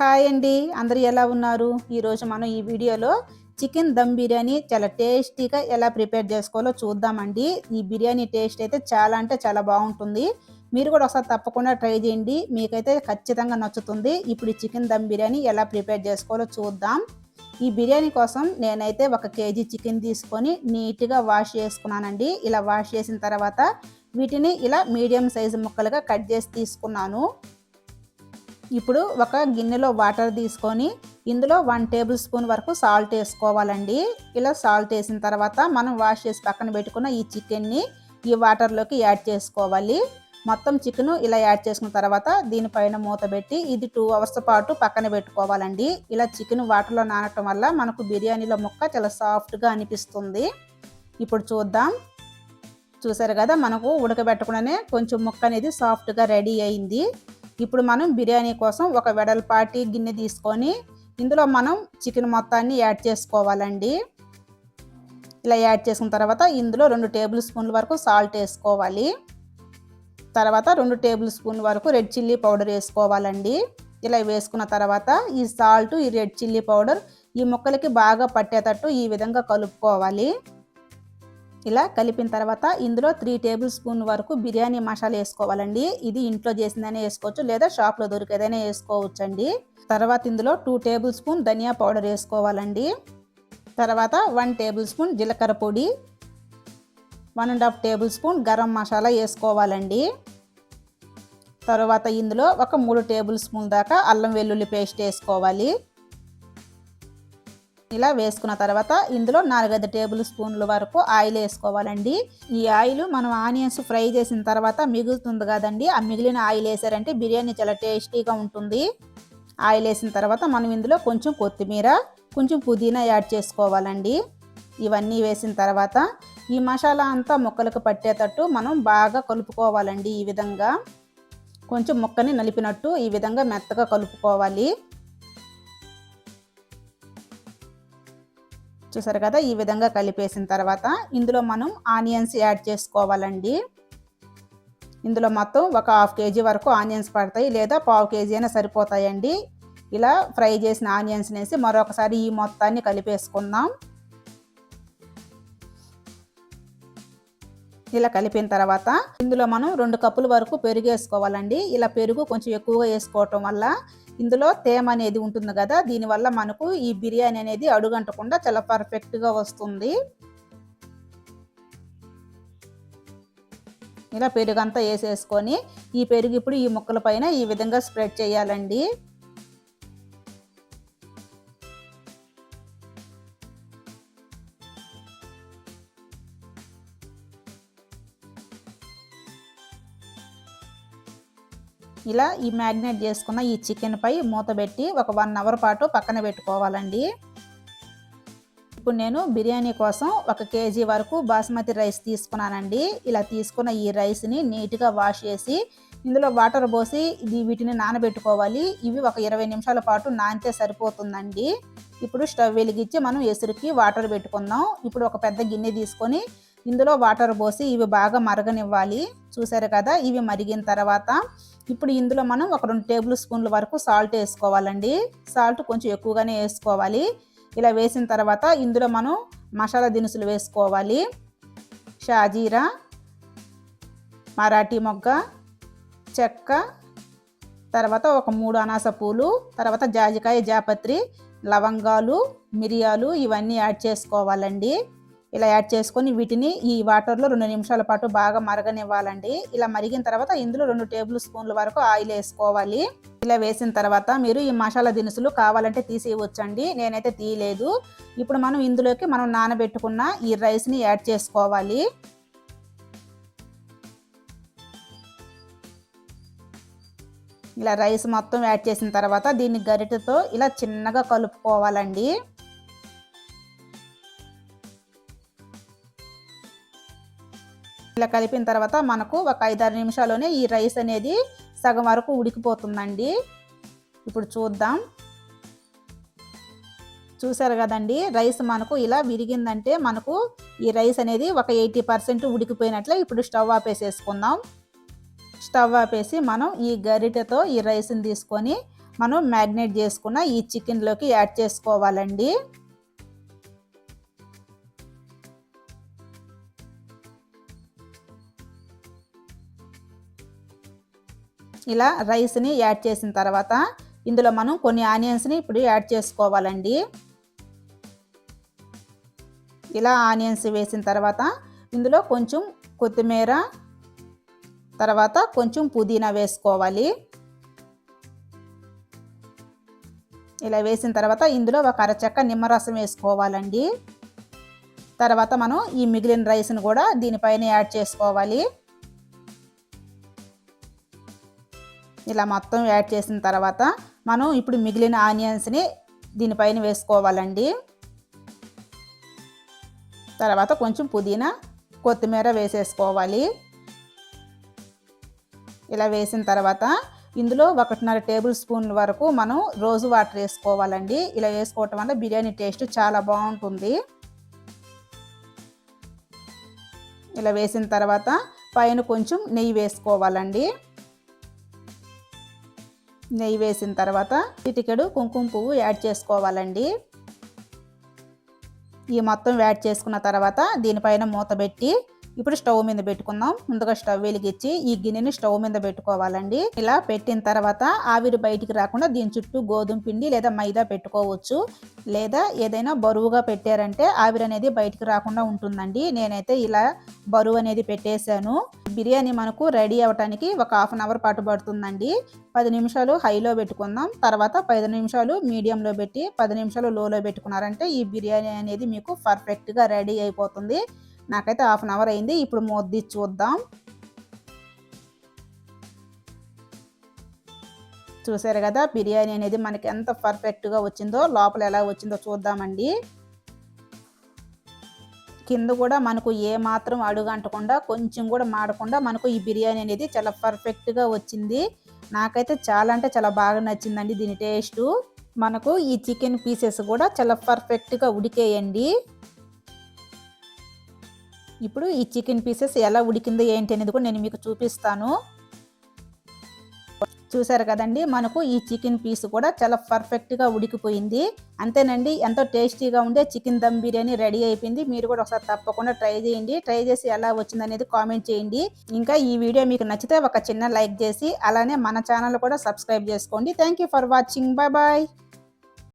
Hi అండి. అందరూ ఎలా ఉన్నారు? ఈరోజు మనం ఈ వీడియోలో చికెన్ దమ్ బిర్యానీ చాలా టేస్టీగా ఎలా ప్రిపేర్ చేసుకోవాలో చూద్దామండి. ఈ బిర్యానీ టేస్ట్ అయితే చాలా అంటే చాలా బాగుంటుంది. మీరు కూడా ఒకసారి తప్పకుండా ట్రై చేయండి. మీకైతే ఖచ్చితంగా నచ్చుతుంది. ఇప్పుడు ఈ చికెన్ దమ్ బిర్యానీ ఎలా ప్రిపేర్ చేసుకోవాలో చూద్దాం. ఈ బిర్యానీ కోసం నేనైతే ఒక కేజీ చికెన్ తీసుకొని నీట్గా వాష్ చేసుకున్నానండి. ఇలా వాష్ చేసిన తర్వాత వీటిని ఇలా మీడియం సైజు ముక్కలుగా కట్ చేసి తీసుకున్నాను. ఇప్పుడు ఒక గిన్నెలో వాటర్ తీసుకొని ఇందులో వన్ టేబుల్ స్పూన్ వరకు సాల్ట్ వేసుకోవాలండి. ఇలా సాల్ట్ వేసిన తర్వాత మనం వాష్ చేసి పక్కన పెట్టుకున్న ఈ చికెన్ని ఈ వాటర్లోకి యాడ్ చేసుకోవాలి. మొత్తం చికెన్ ఇలా యాడ్ చేసుకున్న తర్వాత దీనిపైన మూత పెట్టి ఇది టూ అవర్స్ పాటు పక్కన పెట్టుకోవాలండి. ఇలా చికెన్ వాటర్లో నానటం వల్ల మనకు బిర్యానీలో ముక్క చాలా సాఫ్ట్గా అనిపిస్తుంది. ఇప్పుడు చూద్దాం. చూసారు కదా మనకు ఉడకబెట్టకుండానే కొంచెం ముక్క అనేది సాఫ్ట్గా రెడీ అయింది. ఇప్పుడు మనం బిర్యానీ కోసం ఒక వెడల్పాటి గిన్నె తీసుకొని ఇందులో మనం చికెన్ మొత్తాన్ని యాడ్ చేసుకోవాలండి. ఇలా యాడ్ చేసుకున్న తర్వాత ఇందులో రెండు టేబుల్ స్పూన్ల వరకు సాల్ట్ వేసుకోవాలి. తర్వాత రెండు టేబుల్ స్పూన్ వరకు రెడ్ చిల్లీ పౌడర్ వేసుకోవాలండి. ఇలా వేసుకున్న తర్వాత ఈ సాల్ట్ ఈ రెడ్ చిల్లీ పౌడర్ ఈ ముక్కలకి బాగా పట్టేటట్టు ఈ విధంగా కలుపుకోవాలి. ఇలా కలిపిన తర్వాత ఇందులో త్రీ టేబుల్ స్పూన్ వరకు బిర్యానీ మసాలా వేసుకోవాలండి. ఇది ఇంట్లో చేసిందనే వేసుకోవచ్చు లేదా షాప్లో దొరికేదైనా వేసుకోవచ్చు అండి తర్వాత ఇందులో టూ టేబుల్ స్పూన్ ధనియా పౌడర్ వేసుకోవాలండి. తర్వాత వన్ టేబుల్ స్పూన్ జీలకర్ర పొడి one and half tablespoon garam masala వేసుకోవాలండి. తర్వాత ఇందులో ఒక మూడు టేబుల్ స్పూన్ దాకా అల్లం వెల్లుల్లి పేస్ట్ వేసుకోవాలి. ఇలా వేసుకున్న తర్వాత ఇందులో నాలుగైదు టేబుల్ స్పూన్ల వరకు ఆయిల్ వేసుకోవాలండి. ఈ ఆయిల్ మనం ఆనియన్స్ ఫ్రై చేసిన తర్వాత మిగులుతుంది కదండి. ఆ మిగిలిన ఆయిల్ వేసారంటే బిర్యానీ చాలా టేస్టీగా ఉంటుంది. ఆయిల్ వేసిన తర్వాత మనం ఇందులో కొంచెం కొత్తిమీర కొంచెం పుదీనా యాడ్ చేసుకోవాలండి. ఇవన్నీ వేసిన తర్వాత ఈ మసాలా అంతా ముక్కలకు పట్టేటట్టు మనం బాగా కలుపుకోవాలండి ఈ విధంగా. కొంచెం ముక్కని నలిపినట్టు ఈ విధంగా మెత్తగా కలుపుకోవాలి. చూసారు కదా? ఈ విధంగా కలిపేసిన తర్వాత ఇందులో మనం ఆనియన్స్ యాడ్ చేసుకోవాలండి. ఇందులో మొత్తం ఒక హాఫ్ కేజీ వరకు ఆనియన్స్ పడతాయి లేదా పావు కేజీ అయినా సరిపోతాయండి. ఇలా ఫ్రై చేసిన ఆనియన్స్ వేసి మరొకసారి ఈ మొత్తాన్ని కలిపేసుకుందాం. ఇలా కలిపిన తర్వాత ఇందులో మనం రెండు కప్పుల వరకు పెరుగు వేసుకోవాలండి. ఇలా పెరుగు కొంచెం ఎక్కువగా వేసుకోవటం వల్ల ఇందులో తేమ అనేది ఉంటుంది కదా దీనివల్ల మనకు ఈ బిర్యానీ అనేది అడుగంటకుండా చాలా పర్ఫెక్ట్గా వస్తుంది. ఇలా పెరుగు అంతా వేసేసుకొని ఈ పెరుగు ఇప్పుడు ఈ ముక్కల పైన ఈ విధంగా స్ప్రెడ్ చేయాలండి. ఇలా ఈ మ్యాగ్నేట్ చేసుకున్న ఈ చికెన్పై మూత పెట్టి ఒక వన్ అవర్ పాటు పక్కన పెట్టుకోవాలండి. ఇప్పుడు నేను బిర్యానీ కోసం ఒక కేజీ వరకు బాస్మతి రైస్ తీసుకున్నానండి. ఇలా తీసుకున్న ఈ రైస్ని నీట్గా వాష్ చేసి ఇందులో వాటర్ పోసి ఇది వీటిని నానబెట్టుకోవాలి. ఇవి ఒక ఇరవై నిమిషాల పాటు నానితే సరిపోతుందండి. ఇప్పుడు స్టవ్ వెలిగించి మనం ఎసురుకి వాటర్ పెట్టుకుందాం. ఇప్పుడు ఒక పెద్ద గిన్నె తీసుకొని ఇందులో వాటర్ పోసి ఇవి బాగా మరగనివ్వాలి. చూసారు కదా? ఇవి మరిగిన తర్వాత ఇప్పుడు ఇందులో మనం ఒక రెండు టేబుల్ స్పూన్ల వరకు సాల్ట్ వేసుకోవాలండి. సాల్ట్ కొంచెం ఎక్కువగానే వేసుకోవాలి. ఇలా వేసిన తర్వాత ఇందులో మనం మసాలా దినుసులు వేసుకోవాలి. షాజీరా మరాఠీ మొగ్గ చెక్క తర్వాత ఒక మూడు అనాస పూలు తర్వాత జాజికాయ జాపత్రి లవంగాలు మిరియాలు ఇవన్నీ యాడ్ చేసుకోవాలండి. ఇలా యాడ్ చేసుకొని వీటిని ఈ వాటర్లో రెండు నిమిషాల పాటు బాగా మరగనివ్వాలండి. ఇలా మరిగిన తర్వాత ఇందులో రెండు టేబుల్ స్పూన్ల వరకు ఆయిల్ వేసుకోవాలి. ఇలా వేసిన తర్వాత మీరు ఈ మసాలా దినుసులు కావాలంటే తీసేయవచ్చండి. నేనైతే తీయలేదు. ఇప్పుడు మనం ఇందులోకి మనం నానబెట్టుకున్న ఈ రైస్ని యాడ్ చేసుకోవాలి. ఇలా రైస్ మొత్తం యాడ్ చేసిన తర్వాత దీన్ని గరిటెతో ఇలా చిన్నగా కలుపుకోవాలండి. ఇలా కలిపిన తర్వాత మనకు ఒక ఐదారు నిమిషాల్లోనే ఈ రైస్ అనేది సగం వరకు ఉడికిపోతుందండి. ఇప్పుడు చూద్దాం. చూసారు కదండి రైస్ మనకు ఇలా విరిగిందంటే మనకు ఈ రైస్ అనేది ఒక ఎయిటీ పర్సెంట్ ఉడికిపోయినట్లే ఇప్పుడు స్టవ్ ఆపేసేసుకుందాం. స్టవ్ ఆపేసి మనం ఈ గరిటెతో ఈ రైస్ని తీసుకొని మనం మ్యాగ్నేట్ చేసుకున్న ఈ చికెన్లోకి యాడ్ చేసుకోవాలండి. ఇలా రైస్ని యాడ్ చేసిన తర్వాత ఇందులో మనం కొన్ని ఆనియన్స్ని ఇప్పుడు యాడ్ చేసుకోవాలండి. ఇలా ఆనియన్స్ వేసిన తర్వాత ఇందులో కొంచెం కొత్తిమీర తర్వాత కొంచెం పుదీనా వేసుకోవాలి. ఇలా వేసిన తర్వాత ఇందులో ఒక అరచక్క నిమ్మరసం వేసుకోవాలండి. తర్వాత మనం ఈ మిగిలిన రైస్ని కూడా దీనిపైన యాడ్ చేసుకోవాలి. ఇలా మొత్తం యాడ్ చేసిన తర్వాత మనం ఇప్పుడు మిగిలిన ఆనియన్స్ని దీనిపైన వేసుకోవాలండి. తర్వాత కొంచెం పుదీనా కొత్తిమీర వేసేసుకోవాలి. ఇలా వేసిన తర్వాత ఇందులో ఒకటిన్నర టేబుల్ స్పూన్ వరకు మనం రోజు వాటర్ వేసుకోవాలండి. ఇలా వేసుకోవటం వల్ల బిర్యానీ టేస్ట్ చాలా బాగుంటుంది. ఇలా వేసిన తర్వాత పైన కొంచెం నెయ్యి వేసుకోవాలండి. నెయ్యి వేసిన తర్వాత చిటికెడు కుంకుమ పువ్వు యాడ్ చేసుకోవాలండి. ఈ మొత్తం యాడ్ చేసుకున్న తర్వాత దీనిపైన మూత పెట్టి ఇప్పుడు స్టవ్ మీద పెట్టుకుందాం. ముందుగా స్టవ్ వెలిగించి ఈ గిన్నెని స్టవ్ మీద పెట్టుకోవాలండి. ఇలా పెట్టిన తర్వాత ఆవిరి బయటికి రాకుండా దీని చుట్టూ గోధుమ పిండి లేదా మైదా పెట్టుకోవచ్చు. లేదా ఏదైనా బరువుగా పెట్టారంటే ఆవిరి అనేది బయటికి రాకుండా ఉంటుందండి. నేనైతే ఇలా బరువు అనేది పెట్టేశాను. బిర్యానీ మనకు రెడీ అవ్వటానికి ఒక హాఫ్ అన్ అవర్ పాటు పడుతుందండి. పది నిమిషాలు హైలో పెట్టుకుందాం. తర్వాత పది నిమిషాలు మీడియంలో పెట్టి పది నిమిషాలు లోలో పెట్టుకున్నారంటే ఈ బిర్యానీ అనేది మీకు పర్ఫెక్ట్గా రెడీ అయిపోతుంది. నాకైతే హాఫ్ అన్ అవర్ అయింది. ఇప్పుడు మొద్ది చూద్దాం. చూసారు కదా బిర్యానీ అనేది మనకి ఎంత పర్ఫెక్ట్గా వచ్చిందో లోపల ఎలా వచ్చిందో చూద్దామండి. కింద కూడా మనకు ఏ మాత్రం అడుగంటకుండా కొంచెం కూడా మాడకుండా మనకు ఈ బిర్యానీ అనేది చాలా పర్ఫెక్ట్గా వచ్చింది. నాకైతే చాలా అంటే చాలా బాగా నచ్చిందండి దీని టేస్ట్. మనకు ఈ చికెన్ పీసెస్ కూడా చాలా పర్ఫెక్ట్గా ఉడికేయండి. ఇప్పుడు ఈ చికెన్ పీసెస్ ఎలా ఉడికిందో ఏంటి అనేది కూడా నేను మీకు చూపిస్తాను. చూసారు కదండి మనకు ఈ చికెన్ పీస్ కూడా చాలా పర్ఫెక్ట్గా ఉడికిపోయింది. అంతేనండి ఎంతో టేస్టీగా ఉండే చికెన్ దమ్ బిర్యానీ రెడీ అయిపోయింది. మీరు కూడా ఒకసారి తప్పకుండా ట్రై చేయండి. ట్రై చేసి ఎలా వచ్చిందనేది కామెంట్ చేయండి. ఇంకా ఈ వీడియో మీకు నచ్చితే ఒక చిన్న లైక్ చేసి అలానే మన ఛానల్ కూడా సబ్స్క్రైబ్ చేసుకోండి. Thank for watching bye bye